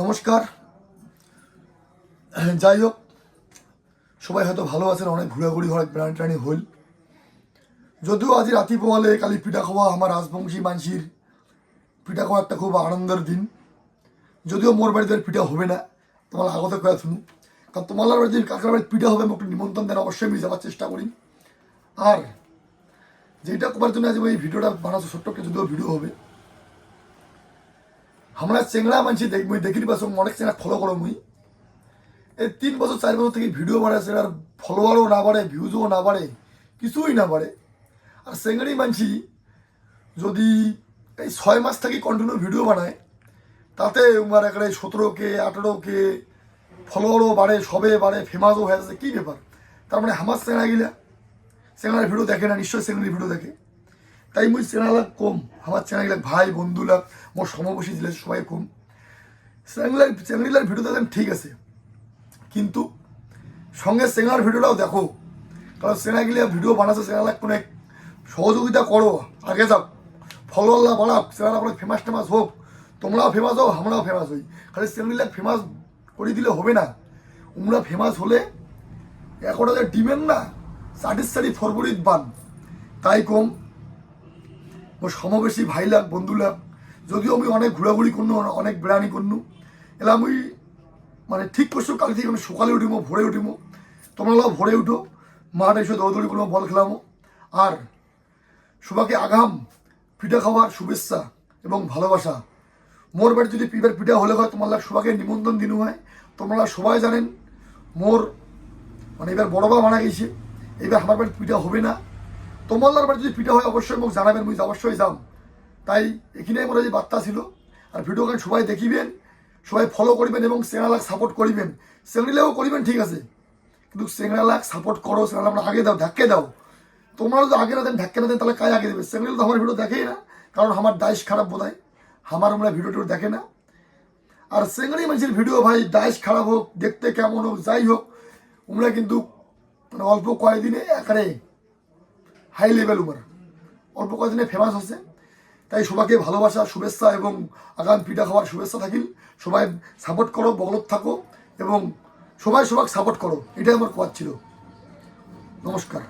নমস্কার। যাই হোক, সবাই হয়তো ভালো আছেন, অনেক ঘোরাঘুরি হয় প্রাণী টানি হইল। যদিও আজ রাতি পোয়ালে কালি পিঠা খাওয়া আমার রাজবংশী মানসির পিঠা খাওয়া একটা খুব আনন্দের দিন। যদিও মোর বাড়িতে পিঠা হবে না, তোমার আগতে কয়া শুনু কারণ তোমার বাড়িতে কাকার বাড়িতে পিঠা হবে আমাকে নিমন্ত্রণ দেন, অবশ্যই আমি যাওয়ার চেষ্টা করি। আর যেটা করার জন্য আজ আমি এই ভিডিওটা বানাচ্ছি, ছোট্ট একটা যদিও ভিডিও হবে। আমরা চেংড়া মানছি দেখ মুই দেখিলি পাচ্ছ অনেক চেংড়া ফলো করো মুই এই তিন বছর চার বছর থেকে ভিডিও বাড়াচ্ছে আর ফলোয়ারও না বাড়ে ভিউজও না বাড়ে কিছুই না বাড়ে আর চেংড়ি মানছি যদি এই ছয় মাস থেকে কন্টিনিউ ভিডিও বানায় তাতে উমার একেবারে সতেরো কে আঠেরো কে ফলোয়ারও বাড়ে সবে বাড়ে ফেমাসও হয়ে যাচ্ছে কী ব্যাপার তার মানে আমার চেংড়া গিলা চেংড়ার ভিডিও দেখে না নিশ্চয়ই চেংড়ির ভিডিও দেখে তাই মুই চেনালাগ কম, আমার চ্যানেল ভাই বন্ধুলাগ মোর সমবসী দিলে সবাই কম। চ্যানেলের চ্যানেলের ভিডিও দেখেন ঠিক আছে। কিন্তু সঙ্গে সেনার ভিডিওটাও দেখো। কারণ সেনা গেলে ভিডিও বানাচ্ছে সেনালাগ কোনো এক সহযোগিতা করো, আগে যাও। ফলোয়াল্লা বাড়াও সেনারা কোনো ফেমাস টেমাস হোক, তোমরাও ফেমাস হও, আমরাও ফেমাস হই। খালি সেনালিলাগ ফেমাস করে দিলে হবে না। তোমরা ফেমাস হলে ওদের ডিমেন্ড না স্যাটিসফারি ফরবরিত বান। তাই কম ও সমবেশী ভাই লাগ, বন্ধু লাগ। যদিও আমি অনেক ঘোরাঘুরি করনু, অনেক বেড়ানি করনু। এলা আমি মানে ঠিক করছ কাল থেকে আমি সকালে উঠিমো, ভোরে উঠিমো। তোমরা ভোরে উঠো, মাঠ এসে দৌড়দৌড়ি করব, বল খেলামো আর সবাইকে আগাম, পিঠা খাওয়ার শুভেচ্ছা এবং ভালোবাসা। মোর বাড়ি যদি পিঠার পিঠা হলে হয়, তোমার সবাইকে নিমন্ত্রণ দিনু হয়। তোমরা সবাই জানেন, মোর মানে এবার বড় বা মারা গেছে, এবার আমার বাড়িতে পিঠা হবে না। তোমার বাড়ি যদি পিঠা হয়, অবশ্যই মোক জানাবেন, মুই অবশ্যই যাম। তাই এখানে মোর যে বার্তা ছিল। আর ভিডিও গান সবাই দেখিবেন, সবাই ফলো করিবেন এবং সেনালাক সাপোর্ট করিবেন সেংরিলেও করিবেন ঠিক আছে। কিন্তু সেংরালাক সাপোর্ট করো সেংরালা আমরা আগে দাও, ধাক্কে দাও। তোমরা যদি আগে না দেন ধাক্কে না দেন তাহলে কাজ আগে দেবে? সেংরিল তো আমার ভিডিও দেখেই না। কারণ আমার ডাইস খারাপ বোধ হয় আমার আমরা ভিডিও টিডিও দেখে না। আর সেঙ্গড়ি মানুষের ভিডিও ভাই ডাইস খারাপ হোক দেখতে কেমন হোক যাই হোক তোমরা কিন্তু মানে অল্প কয়েকদিনে একারে হাই লেভেল উমার। অল্প কয়েকদিনে ফেমাস হচ্ছে। তাই সবাইকে ভালোবাসা, শুভেচ্ছা এবং আগাম পিঠা খাওয়ার শুভেচ্ছা থাকিল। সবাই সাপোর্ট করো বগলত থাকো এবং সবাই সবাই সাপোর্ট করো। এটাই আমার কথা ছিল। নমস্কার।